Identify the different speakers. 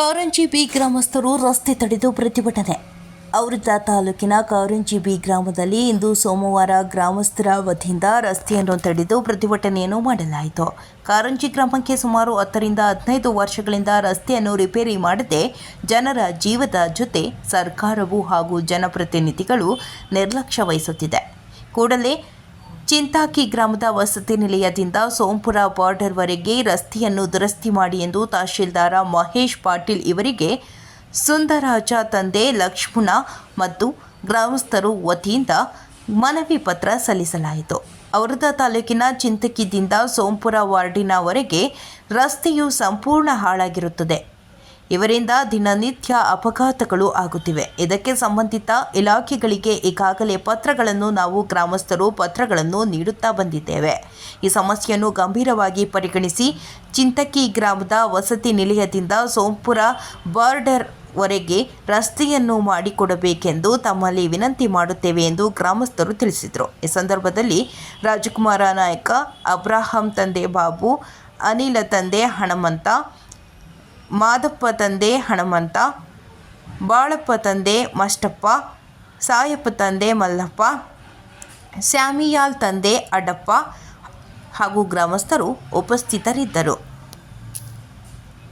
Speaker 1: ಕಾರಂಜಿ B ಗ್ರಾಮಸ್ಥರು ರಸ್ತೆ ತಡೆದು ಪ್ರತಿಭಟನೆ. ಔರದ ತಾಲೂಕಿನ ಕಾರಂಜಿ ಬಿ ಗ್ರಾಮದಲ್ಲಿ ಇಂದು ಸೋಮವಾರ ಗ್ರಾಮಸ್ಥರ ವತಿಯಿಂದ ರಸ್ತೆಯನ್ನು ತಡೆದು ಪ್ರತಿಭಟನೆಯನ್ನು ಮಾಡಲಾಯಿತು. ಕಾರಂಜಿ ಗ್ರಾಮಕ್ಕೆ ಸುಮಾರು ಹತ್ತರಿಂದ ಹದಿನೈದು ವರ್ಷಗಳಿಂದ ರಸ್ತೆಯನ್ನು ರಿಪೇರಿ ಮಾಡದೆ ಜನರ ಜೀವದ ಜೊತೆ ಸರ್ಕಾರವು ಹಾಗೂ ಜನಪ್ರತಿನಿಧಿಗಳು ನಿರ್ಲಕ್ಷ್ಯ ವಹಿಸುತ್ತಿದೆ. ಕೂಡಲೇ ಚಿಂತಾಕಿ ಗ್ರಾಮದ ವಸತಿ ನಿಲಯದಿಂದ ಸೋಂಪುರ ಬಾರ್ಡರ್ವರೆಗೆ ರಸ್ತೆಯನ್ನು ದುರಸ್ತಿ ಮಾಡಿ ಎಂದು ತಹಶೀಲ್ದಾರ ಮಹೇಶ್ ಪಾಟೀಲ್ ಇವರಿಗೆ ಸುಂದರಾಜ ತಂದೆ ಲಕ್ಷ್ಮಣ ಮತ್ತು ಗ್ರಾಮಸ್ಥರು ವತಿಯಿಂದ ಮನವಿ ಪತ್ರ ಸಲ್ಲಿಸಲಾಯಿತು. ಅವರದ ತಾಲೂಕಿನ ಚಿಂತಕಿದಿಂದ ಸೋಂಪುರ ವಾರ್ಡಿನವರೆಗೆ ರಸ್ತೆಯು ಸಂಪೂರ್ಣ ಹಾಳಾಗಿರುತ್ತದೆ. ಇವರಿಂದ ದಿನನಿತ್ಯ ಅಪಘಾತಗಳು ಆಗುತ್ತಿವೆ. ಇದಕ್ಕೆ ಸಂಬಂಧಿತ ಇಲಾಖೆಗಳಿಗೆ ಈಗಾಗಲೇ ಪತ್ರಗಳನ್ನು ನಾವು ಗ್ರಾಮಸ್ಥರು ಪತ್ರಗಳನ್ನು ನೀಡುತ್ತಾ ಬಂದಿದ್ದೇವೆ. ಈ ಸಮಸ್ಯೆಯನ್ನು ಗಂಭೀರವಾಗಿ ಪರಿಗಣಿಸಿ ಚಿಂತಕಿ ಗ್ರಾಮದ ವಸತಿ ನಿಲಯದಿಂದ ಸೋಂಪುರ ಬಾರ್ಡರ್ ವರೆಗೆ ರಸ್ತೆಯನ್ನು ಮಾಡಿಕೊಡಬೇಕೆಂದು ತಮ್ಮಲ್ಲಿ ವಿನಂತಿ ಮಾಡುತ್ತೇವೆ ಎಂದು ಗ್ರಾಮಸ್ಥರು ತಿಳಿಸಿದರು. ಈ ಸಂದರ್ಭದಲ್ಲಿ ರಾಜಕುಮಾರ ನಾಯಕ, ಅಬ್ರಾಹಂ ತಂದೆ ಬಾಬು, ಅನಿಲ ತಂದೆ ಹಣಮಂತ ಮಾದಪ್ಪ ತಂದೆ ಹಣಮಂತ, ಬಾಳಪ್ಪ ತಂದೆ ಮಷ್ಟಪ್ಪ, ಸಾಯಪ್ಪ ತಂದೆ ಮಲ್ಲಪ್ಪ, ಸ್ಯಾಮಿಯಾಲ್ ತಂದೆ ಅಡ್ಡಪ್ಪ ಹಾಗೂ ಗ್ರಾಮಸ್ಥರು ಉಪಸ್ಥಿತರಿದ್ದರು.